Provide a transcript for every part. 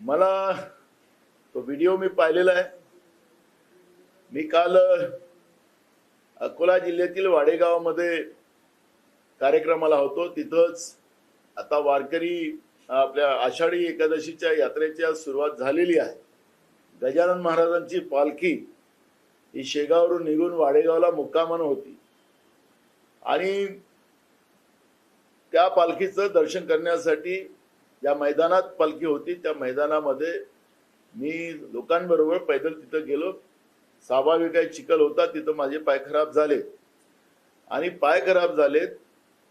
मला तो व्हिडिओ मी पाहिलेला आहे. मी काल अकोला जिल्ह्यातील वाडेगावामध्ये कार्यक्रमाला होतो. तिथंच आता वारकरी आपल्या आषाढी एकादशीच्या यात्रेच्या सुरुवात झालेली आहे. गजानन महाराजांची पालखी ही शेगावरून निघून वाडेगावला मुक्कामानं होती. आणि त्या पालखीचं दर्शन करण्यासाठी ज्या मैदानात पालखी होती त्या मैदानामध्ये मी लोकांबरोबर पैदल तिथं गेलो. स्वाभाविक आहे चिखल होता तिथं माझे पाय खराब झाले. आणि पाय खराब झालेत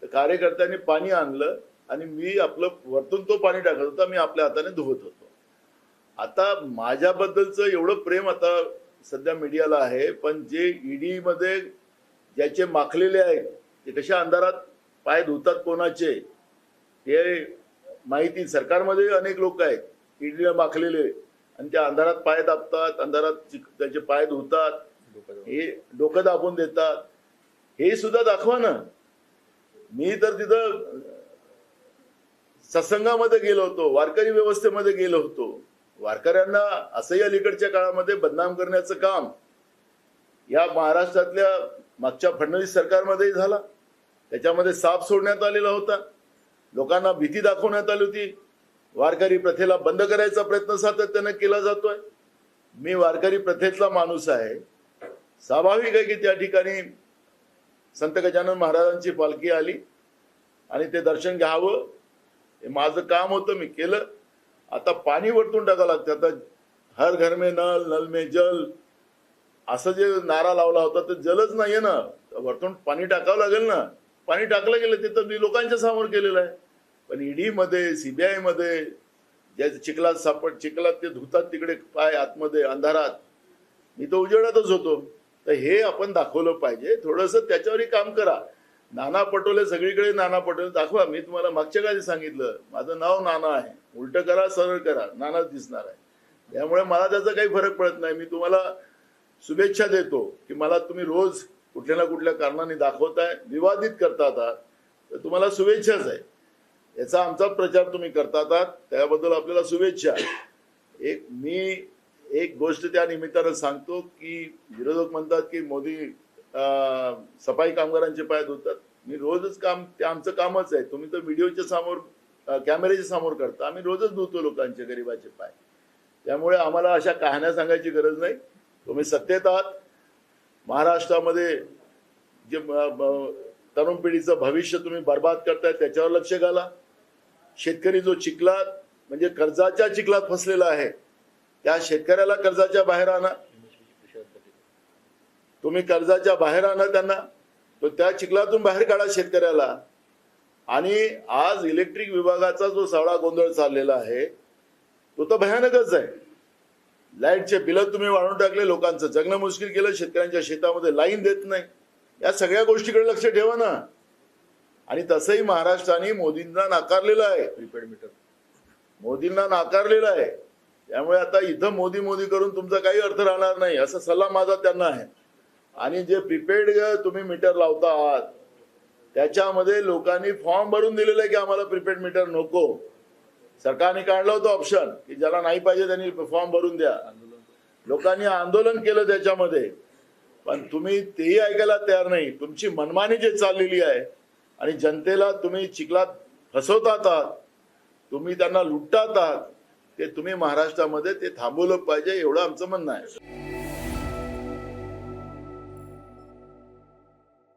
तर कार्यकर्त्यांनी पाणी आणलं आणि मी आपलं वरतून तो पाणी टाकत होता मी आपल्या हाताने धुवत होतो. आता माझ्याबद्दलचं एवढं प्रेम आता सध्या मीडियाला आहे पण जे ईडीमध्ये ज्याचे माखलेले आहेत ते कशा अंधारात पाय धुतात कोणाचे हे माहिती. सरकारमध्ये अनेक लोक आहेत. ईडीला माखलेले. आणि त्या अंधारात पाय दाबतात अंधारात त्याचे पाय धुतात. हे डोकं दाबून देतात. हे सुद्धा दाखवा ना. मी तर तिथं सत्संगामध्ये गेलो होतो. वारकरी व्यवस्थेमध्ये गेलो होतो. वारकऱ्यांना असंही अलीकडच्या काळामध्ये बदनाम करण्याचं काम या महाराष्ट्रातल्या मागच्या फडणवीस सरकारमध्येही झाला. त्याच्यामध्ये साप सोडण्यात आलेला होता. लोकांना भीती दाखवण्यात आली होती. वारकरी प्रथेला बंद करायचा प्रयत्न सातत्याने केला जातोय. मी वारकरी प्रथेतला माणूस आहे. स्वाभाविक आहे की त्या ठिकाणी संत गजानन महाराजांची पालखी आली आणि ते दर्शन घ्यावं. हे माझं काम होतं मी केलं. आता पाणी वरतून टाकावं लागतं. आता हर घर में नल नल में जल. असं जे नारा लावला होता तर जलच नाहीये ना. वरतून पाणी टाकावं लागेल ना. पाणी टाकलं गेलं ते तर मी लोकांच्या समोर केलेलं आहे. पण ईडीमध्ये मध्ये सीबीआयमध्ये ज्या चिखलात सापड चिखलात ते धुतात तिकडे पाय आतमध्ये अंधारात. मी तर उजेडातच होतो. तर हे आपण दाखवलं पाहिजे. थोडंसं त्याच्यावरही काम करा. नाना पटोले सगळीकडे नाना पटोले. दाखवा मी तुम्हाला मागच्या काळी सांगितलं. माझं नाव नाना आहे. उलट करा सरळ करा. नानाच दिसणार आहे. त्यामुळे मला त्याचा काही फरक पडत नाही. मी तुम्हाला शुभेच्छा देतो की मला तुम्ही रोज कुठल्या ना कुठल्या कारणाने दाखवताय विवादित करतात आता तर तुम्हाला शुभेच्छाच आहे. याचा आमचा प्रचार तुम्ही करतात आहात. त्याबद्दल आपल्याला शुभेच्छा. एक मी एक गोष्ट त्या निमित्तानं सांगतो की विरोधक म्हणतात की मोदी सफाई कामगारांचे पाय धुतात. मी रोजच काम ते आमचं कामच आहे. तुम्ही तर व्हिडिओच्या समोर कॅमेऱ्याच्या समोर करता. आम्ही रोजच धुतो लोकांचे गरिबाचे पाय. त्यामुळे आम्हाला अशा कहाण्या सांगायची गरज नाही. तुम्ही सत्तेत आहात. महाराष्ट्रामध्ये जे तरुण पिढीचं भविष्य तुम्ही बर्बाद करताय त्याच्यावर लक्ष घाला. शेतकरी जो चिखलात म्हणजे कर्जाच्या चिखलात फसलेला आहे त्या शेतकऱ्याला कर्जाच्या बाहेर आणा. तुम्ही कर्जाच्या बाहेर आणा त्यांना तो त्या चिखलातून बाहेर काढा शेतकऱ्याला. आणि आज इलेक्ट्रिक विभागाचा जो सगळा गोंधळ चाललेला आहे तो तर भयानकच आहे. लाईटचे बिलं तुम्ही वाढून टाकले लोकांचं. जगणं मुश्किल केलं शेतकऱ्यांच्या शेतामध्ये लाईन देत नाही. या सगळ्या गोष्टीकडे लक्ष ठेवा ना. आणि तसंही महाराष्ट्राने मोदींना नाकारलेलं आहे. Prepaid meter. मोदींना नाकारलेलं आहे. त्यामुळे आता इथं मोदी मोदी करून तुमचा काही अर्थ राहणार नाही असा सल्ला माझा त्यांना आहे. आणि जे प्रीपेड तुम्ही मीटर लावता आहात त्याच्यामध्ये लोकांनी फॉर्म भरून दिलेला आहे की आम्हाला प्रीपेड मीटर नको. सरकारने काढलं होतं ऑप्शन की ज्याला नाही पाहिजे त्यांनी फॉर्म भरून द्या. लोकांनी आंदोलन केलं त्याच्यामध्ये. पण तुम्ही तेही ऐकायला तयार नाही. तुमची मनमानी जे चाललेली आहे आणि जनतेला तुम्ही चिखलात फसवतात तुम्ही त्यांना लुटतात ते तुम्ही महाराष्ट्रामध्ये ते थांबवलं पाहिजे एवढं आमचं म्हणणं आहे.